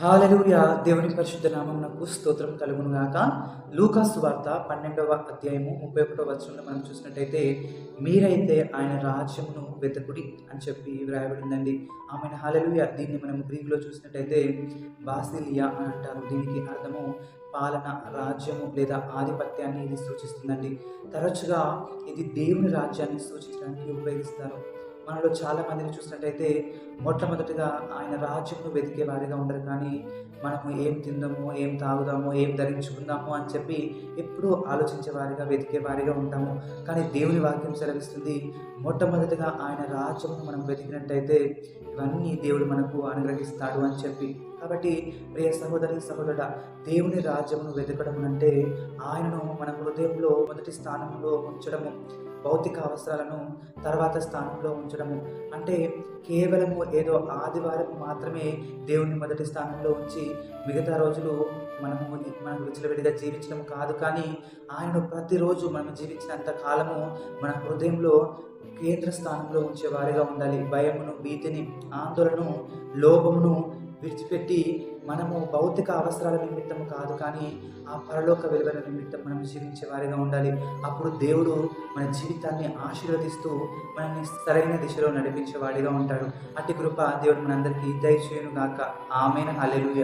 Hallelujah. దేవుని పరిశుద్ధ నామమునకు స్తోత్రం కలుగును గాక. లూకాసు వార్త పన్నెండవ అధ్యాయము ముప్పై ఒకటో వచనంలో మనం చూసినట్టయితే మీరైతే ఆయన రాజ్యమును వెతకుడి అని చెప్పి వ్రాయబడిందండి. ఆమె హాలెలూయా. దీన్ని మనం గ్రీకులో చూసినట్టయితే బాసిలియా అని అంటారు. దీనికి అర్థము పాలన రాజ్యము లేదా ఆధిపత్యాన్ని ఇది సూచిస్తుందండి. తరచుగా ఇది దేవుని రాజ్యాన్ని సూచించడానికి ఉపయోగిస్తారు. మనలో చాలా మందిని చూసినట్టయితే మొట్టమొదటిగా ఆయన రాజ్యంను వెతికే వారిగా ఉండరు. కానీ మనము ఏం తిందాము ఏం తాగుదాము ఏం ధరించుకుందాము అని చెప్పి ఎప్పుడూ ఆలోచించే వారిగా వెతికే వారిగా ఉంటాము. కానీ దేవుని వాక్యం సెలవిస్తుంది మొట్టమొదటిగా ఆయన రాజ్యమును మనం వెతికినట్టయితే ఇవన్నీ దేవుడు మనకు అనుగ్రహిస్తాడు అని చెప్పి. కాబట్టి ప్రియ సహోదరి సహోదరుడ దేవుని రాజ్యమును వెతకడం అంటే ఆయనను మన హృదయంలో మొదటి స్థానంలో ఉంచడము. భౌతిక అవసరాలను తర్వాత స్థానంలో ఉంచడము. అంటే కేవలము ఏదో ఆదివారం మాత్రమే దేవుని మొదటి స్థానంలో ఉంచి మిగతా రోజులు మనము మనకు విచ్చలవిడిగా జీవించడం కాదు. కానీ ఆయనను ప్రతిరోజు మనం జీవించినంత కాలము మన హృదయంలో కేంద్ర స్థానంలో ఉంచే వారిగా ఉండాలి. భయమును భీతిని ఆందోళనను లోభమును విడిచిపెట్టి మనము భౌతిక అవసరాల నిమిత్తం కాదు కానీ ఆ పరలోక విలువల నిమిత్తం మనం జీవించే వారిగా ఉండాలి. అప్పుడు దేవుడు మన జీవితాన్ని ఆశీర్వదిస్తూ మనల్ని సరైన దిశలో నడిపించే వాడిగా ఉంటాడు. అట్టి కృప దేవుడు మనందరికీ దయచేయును గాక ఆమెను. హల్లెలూయా.